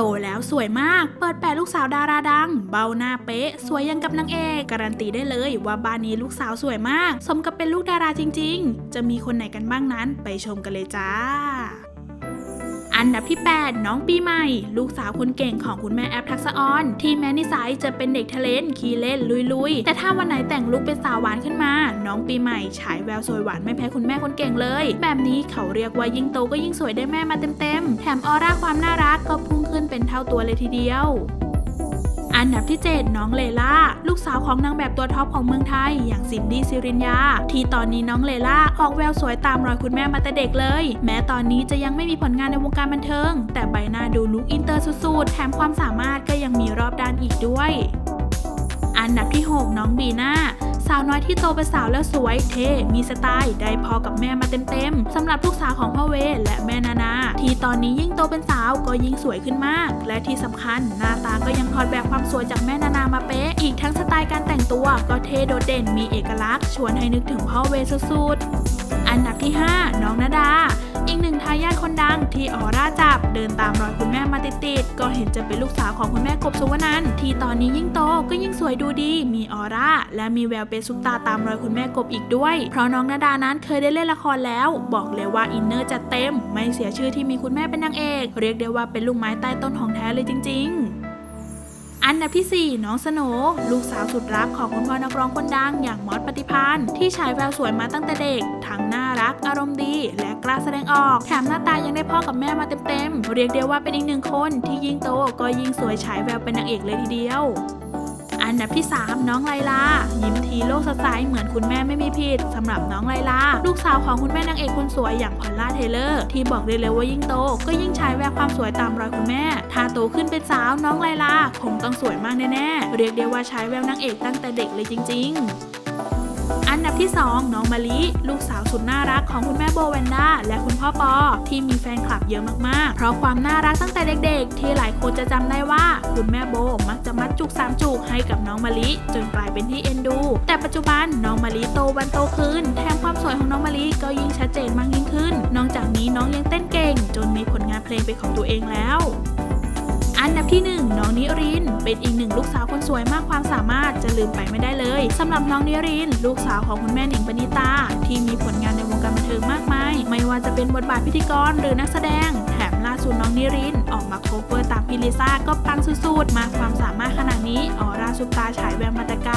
โตแล้วสวยมาก เปิดแปะลูกสาวดาราดัง เบาหน้าเป๊ะ สวยยังกับนางเอกการันตีได้เลยว่าบ้านนี้ลูกสาวสวยมาก สมกับเป็นลูกดาราจริง ๆ จะมีคนไหนกันบ้างนั้นไปชมกันเลยจ้า อันดับที่ 8 น้องปีใหม่ ลูกสาวคนเก่งของคุณแม่แอปทักษะออน ที่แม้นิสัยจะเป็นเด็กทะเลนขี้เล่นลุยๆ แต่ถ้าวันไหนแต่งลุกเป็นสาวหวานขึ้นมา น้องปีใหม่ฉายแววสวยหวานไม่แพ้คุณแม่คนเก่งเลย แบบนี้เขาเรียกว่ายิ่งโตก็ยิ่งสวยได้แม่มาเต็มๆ แถมออร่าความน่ารักก็พุ่งขึ้นเป็นเท่าตัวเลยทีเดียว อันดับที่ 7 น้องเลล่า ลูกสาวของนางแบบตัวท็อปของเมืองไทย อย่างซินดี้ซิรินยา ที่ตอนนี้น้องเลล่าออกแววสวยตามรอยคุณแม่มาแต่เด็กเลย แม้ตอนนี้จะยังไม่มีผลงานในวงการบันเทิง แต่ใบหน้าดูลุกอินเตอร์สุดๆ แถมความสามารถก็ยังมีรอบด้านอีกด้วย อันดับที่ 6 น้องบีน่า สาวน้อยที่โตเป็นสาวแล้วสวยเท่มีสไตล์ได้พอกับแม่มาเต็มๆสำหรับลูกสาวของพ่อเวและแม่นานา ที่ตอนนี้ยิ่งโตเป็นสาวก็ยิ่งสวยขึ้นมาก และที่สำคัญหน้าตาก็ยังถอดแบบความสวยจากแม่นานามาเป๊ะอีกทั้งสไตล์การแต่งตัวก็เท่โดดเด่นมีเอกลักษณ์ ชวนให้นึกถึงพ่อเวสุดๆอันดับที่ 5 น้องนาดาายาทคนดังที่ออร่าจับ เดินตามรอยคุณแม่มาติดๆก็เห็นจะเป็นลูกสาวของคุณแม่กบสุวรรณันที่ตอนนี้ยิ่งโตก็ยิ่งสวยดูดี มีออร่า และมีแววเป็นซุปตาตามรอยคุณแม่กบอีกด้วย เพราะน้องนาดานั้นเคยได้เล่นละครแล้ว บอกเลยว่าอินเนอร์จัดเต็ม ไม่เสียชื่อที่มีคุณแม่เป็นนางเอก เรียกได้ว่าเป็นลูกไม้ใต้ต้นของแท้เลยจริง ๆอันดับที่ 4 น้องสโนลูกสาวสุดรักของคุณพ่อนักร้องคนดังอย่างมอสปฏิพานที่ฉายแววสวยมาตั้งแต่เด็ก ทั้งหน่า รัก อารมณ์ดี และกล้าแสดงออก แถมหน้าตายังได้พ่อกับแม่มาเต็มๆ เรียกได้ว่าเป็นอีกหนึ่งคนที่ยิ่งโตก็ยิ่งสวยฉายแววเป็นนางเอกเลยทีเดียวอันดับที่ 3 น้องไลลา ยิ้มทีโลกสดใสเหมือนคุณแม่ไม่มีผิดสำหรับน้องไลลา ลูกสาวของคุณแม่นางเอกคนสวยอย่างพอลล่าเทเลอร์ ที่บอกได้เลยว่ายิ่งโต ก็ยิ่งฉายแววความสวยตามรอยคุณแม่ ถ้าโตขึ้นเป็นสาวน้องไลลา คงต้องสวยมากแน่ๆ เรียกได้ว่าฉายแววนางเอกตั้งแต่เด็กเลยจริง ๆ อันดับที่ 2 น้องมะลิ ลูกสาวสุดน่ารักของคุณแม่โบแวนด้าและคุณพ่อปอ ที่มีแฟนคลับเยอะมากๆ เพราะความน่ารักตั้งแต่เด็กๆ ที่หลายคนจะจำได้ว่า คุณแม่โบมักจะมัดจุกสามจุกให้กับน้องมะลิ จนกลายเป็นที่เอ็นดู แต่ปัจจุบันน้องมะลิโตวันโตขึ้นแถมความสวยของน้องมะลิก็ยิ่งชัดเจนมากยิ่งขึ้น นอกจากนี้น้องยังเต้นเก่ง จนมีผลงานเพลงเป็นของตัวเองแล้ว อันดับที่ 1 น้องนิริน เป็นอีกหนึ่งลูกสาวคนสวยมากความสามารถจะลืมไปไม่ได้เลยสำหรับน้องนิริน ลูกสาวของคุณแม่หนิงปณิตา ที่มีผลงานในวงการบันเทิงมากมาย ไม่ว่าจะเป็นบทบาทพิธีกรหรือนักแสดง แถมล่าสุดน้องนิริน ออกมาโคเวอร์ตามพี่ลิซ่าก็ปังสุดๆมากความสามารถขนาดนี้ออร่าซุปตาฉายแววมาแตะไกล